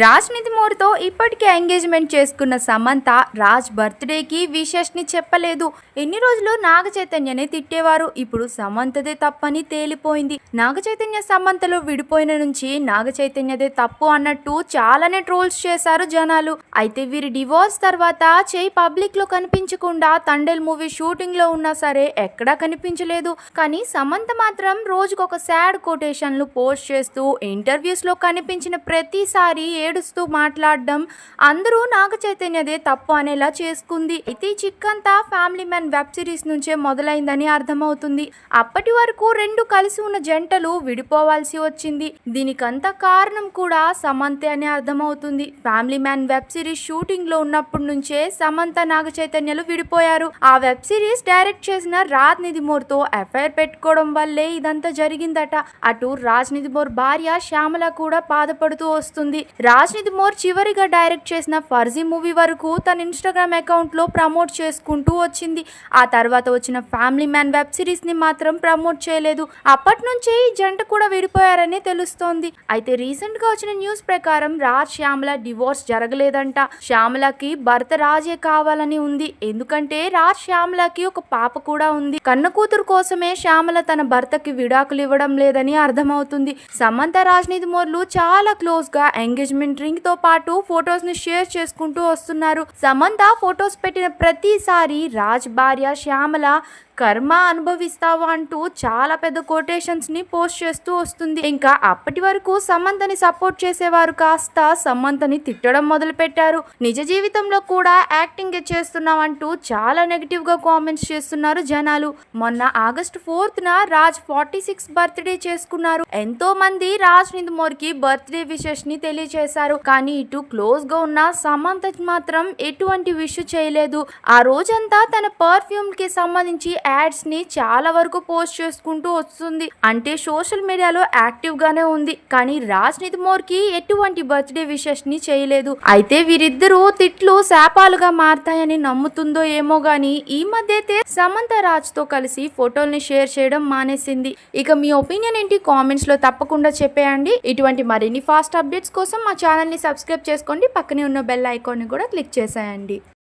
రాజ్ మోర్తో ఇప్పటికే ఎంగేజ్మెంట్ చేసుకున్న సమంత రాజ్ బర్త్డేకి విషెస్ని చెప్పలేదు. ఎన్ని రోజులు నాగ చైతన్యనే తిట్టేవారు. ఇప్పుడు సమంతదే తప్పని తేలిపోయింది. నాగ చైతన్య సమంతలో విడిపోయిన నుంచి నాగ చైతన్యదే తప్పు అన్నట్టు చాలానే ట్రోల్స్ చేశారు జనాలు. అయితే వీరి డివోర్స్ తర్వాత చేయి పబ్లిక్లో కనిపించకుండా తండేల్ మూవీ షూటింగ్లో ఉన్నా సరే ఎక్కడా కనిపించలేదు. కానీ సమంత మాత్రం రోజుకొక సాడ్ కొటేషన్లు పోస్ట్ చేస్తూ ఇంటర్వ్యూస్లో కనిపించిన ప్రతిసారి ఏడుస్తూ మాట్లాడడం అందరూ నాగ చైతన్యదే తప్పు అనేలా చేసుకుంది. అయితే చిక్కంతా ఫ్యామిలీ మ్యాన్ వెబ్ సిరీస్ నుంచే మొదలైందని అర్థమవుతుంది. అప్పటి వరకు రెండు కలిసి ఉన్న జంటలు విడిపోవాల్సి వచ్చింది. దీనికంత కారణం కూడా సమంతే అని అర్థమవుతుంది. ఫ్యామిలీ మ్యాన్ వెబ్ సిరీస్ షూటింగ్లో ఉన్నప్పటి నుంచే సమంత నాగ చైతన్యలు విడిపోయారు. ఆ వెబ్ సిరీస్ డైరెక్ట్ చేసిన రాజ్ నిధిమోర్తో ఎఫ్ఐఆర్ పెట్టుకోవడం వల్లే ఇదంతా జరిగిందట. అటు రాజ్ నిధిమోర్ భార్య శ్యామల కూడా బాధపడుతూ వస్తుంది. రాజ్ మోర్ చివరిగా డైరెక్ట్ చేసిన ఫర్జీ మూవీ వరకు తన ఇన్స్టాగ్రామ్ అకౌంట్లో ప్రమోట్ చేసుకుంటూ వచ్చింది. ఆ తర్వాత వచ్చిన ఫ్యామిలీ మ్యాన్ వెబ్ సిరీస్ని మాత్రం ప్రమోట్ చేయలేదు. అప్పటి నుంచే ఈ జంట కూడా విడిపోయారని తెలుస్తోంది. అయితే రీసెంట్గా వచ్చిన న్యూస్ ప్రకారం రాజ్ శ్యామల డివోర్స్ జరగలేదంట. శ్యామలకి భర్త రాజే కావాలని ఉంది. ఎందుకంటే రాజ్ శ్యామలకి ఒక పాప కూడా ఉంది. కన్న కూతురు కోసమే శ్యామల తన భర్తకి విడాకులు ఇవ్వడం లేదని అర్థమవుతుంది. సమంత రాజ్నిధి మోర్లు చాలా క్లోజ్గా ఎంగేజ్మెంట్ ఎంగేజ్మెంట్ డ్రింక్తో పాటు ఫొటోస్ని షేర్ చేసుకుంటూ వస్తున్నారు. సమంత ఫొటోస్ పెట్టిన ప్రతిసారి రాజ్ భార్య శ్యామల కర్మ అనుభవిస్తావా అంటూ చాలా పెద్ద కోటేషన్స్ని పోస్ట్ చేస్తూ వస్తుంది. ఇంకా అప్పటి వరకు సమంతని సపోర్ట్ చేసేవారు కాస్త సమంతని తిట్టడం మొదలు పెట్టారు నిజ జీవితంలో కూడా యాక్టింగ్ చేస్తున్నావంటూ చాలా నెగిటివ్గా కామెంట్స్ చేస్తున్నారు జనాలు. మొన్న ఆగస్ట్ ఫోర్త్ న రాజ్ ఫార్టీ సిక్స్ బర్త్డే చేసుకున్నారు. ఎంతో మంది రాజ్ నిందమోర్కి బర్త్డే విషెస్ని తెలియజేశారు కానీ ఇటు క్లోజ్గా ఉన్న సమంత మాత్రం ఎటువంటి విష్ చేయలేదు. ఆ రోజంతా తన పర్ఫ్యూమ్కి సంబంధించి యాడ్స్ని చాలా వరకు పోస్ట్ చేసుకుంటూ వస్తుంది. అంటే సోషల్ మీడియాలో యాక్టివ్ గానే ఉంది. కానీ రాజ్నీత్ మోర్కి ఎటువంటి బర్త్డే విషెస్ని చేయలేదు. అయితే వీరిద్దరూ తిట్లు శాపాలుగా మారతాయని నమ్ముతుందో ఏమో గానీ ఈ మధ్య అయితే సమంత రాజ్తో కలిసి ఫోటోల్ని షేర్ చేయడం మానేసింది. ఇక మీ ఒపీనియన్ ఏంటి కామెంట్స్లో తప్పకుండా చెప్పేయండి. ఇటువంటి మరిన్ని ఫాస్ట్ అప్డేట్స్ కోసం మా ఛానల్ని సబ్స్క్రైబ్ చేసుకోండి. పక్కనే ఉన్న బెల్ ఐకాన్ని కూడా క్లిక్ చేసేయండి.